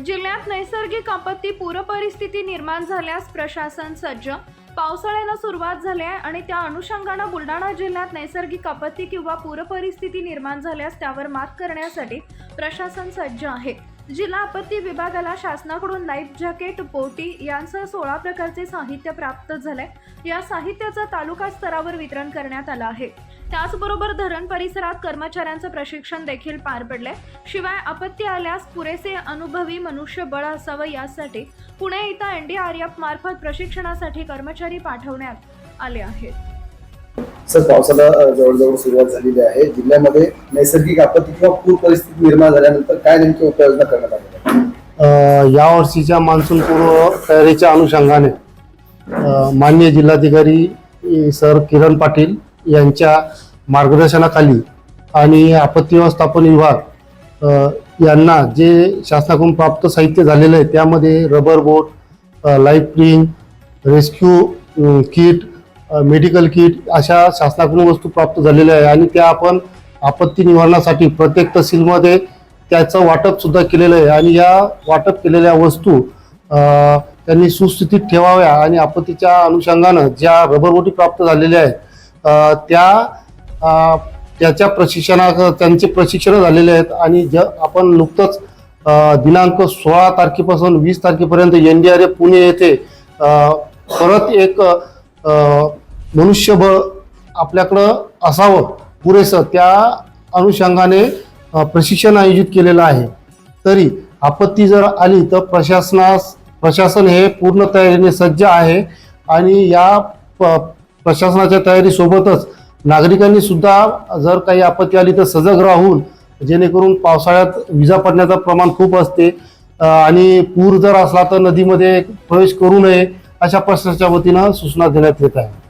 जिल्ह्यात नैसर्गिक आपत्ती पूरपरिस्थिती निर्माण झाल्यास प्रशासन सज्ज. पावसाळ्याला सुरुवात झाली आहे आणि त्या अनुषंगानं बुलढाणा जिल्ह्यात नैसर्गिक आपत्ती किंवा पूरपरिस्थिती निर्माण झाल्यास त्यावर मात करण्यासाठी प्रशासन सज्ज आहे. जिल्हा आपत्ती विभागाला शासनाकडून लाईफ जॅकेट बोटी यांसह सोळा प्रकारचे साहित्य प्राप्त झाले या साहित्याचं तालुका स्तरावर वितरण करण्यात आलं आहे. त्याचबरोबर धरण परिसरात कर्मचाऱ्यांचं प्रशिक्षण देखील पार पडले शिवाय आपत्ती आल्यास पुरेसे अनुभवी मनुष्यबळ असावं यासाठी पुणे इथं एनडीआरएफ मार्फत प्रशिक्षणासाठी कर्मचारी पाठवण्यात आले आहेत. सर पावसाला जवळजवळ सुरुवात झालेली आहे. जिल्ह्यामध्ये नैसर्गिक आपत्ती किंवा पूर परिस्थिती निर्माण झाल्यानंतर काय नेमकी उपाययोजना करण्यात आल्या या वर्षीच्या यावर्षीच्या मान्सून पूर्व तयारीच्या अनुषंगाने मान्य माननीय जिल्हाधिकारी सर किरण पाटील यांच्या मार्गदर्शनाखाली आणि आपत्ती व्यवस्थापन विभाग यांना जे शासनाकडून प्राप्त साहित्य झालेलं आहे त्यामध्ये रबर बोट लाईफ प्रिंग रेस्क्यू किट मेडिकल किट अशा शासनाकडून वस्तू प्राप्त झालेल्या आहे आणि त्या आपण आपत्ती निवारणासाठी प्रत्येक तहसीलमध्ये त्याचं वाटप सुद्धा केलेलं आहे. आणि या वाटप केलेल्या वस्तू त्यांनी सुस्थितीत ठेवाव्या आणि आपत्तीच्या अनुषंगानं ज्या रबरबोटी प्राप्त झालेल्या आहेत त्या त्याच्या प्रशिक्षणा त्यांचे प्रशिक्षण झालेले आहेत आणि ज आपण नुकतंच दिनांक सोळा तारखेपासून वीस तारखेपर्यंत N D R F Pune येथे परत एक मनुष्यबळ आपल्याकडं असावं पुरेसं त्या अनुषंगाने प्रशिक्षण आयोजित केलेलं आहे. तरी आपत्ती जर आली तर प्रशासनास प्रशासन हे पूर्ण तयारीने सज्ज आहे आणि या प- प्रशासनाच्या तयारीसोबतच नागरिकांनी सुद्धा जर काही आपत्ती आली तर सजग राहून जेणेकरून पावसाळ्यात विजा पडण्याचं प्रमाण खूप असते. आणि पूर जर असला तर नदीमध्ये प्रवेश करू नये अशा प्रशासनाच्या वतीनं सूचना देण्यात येत आहे.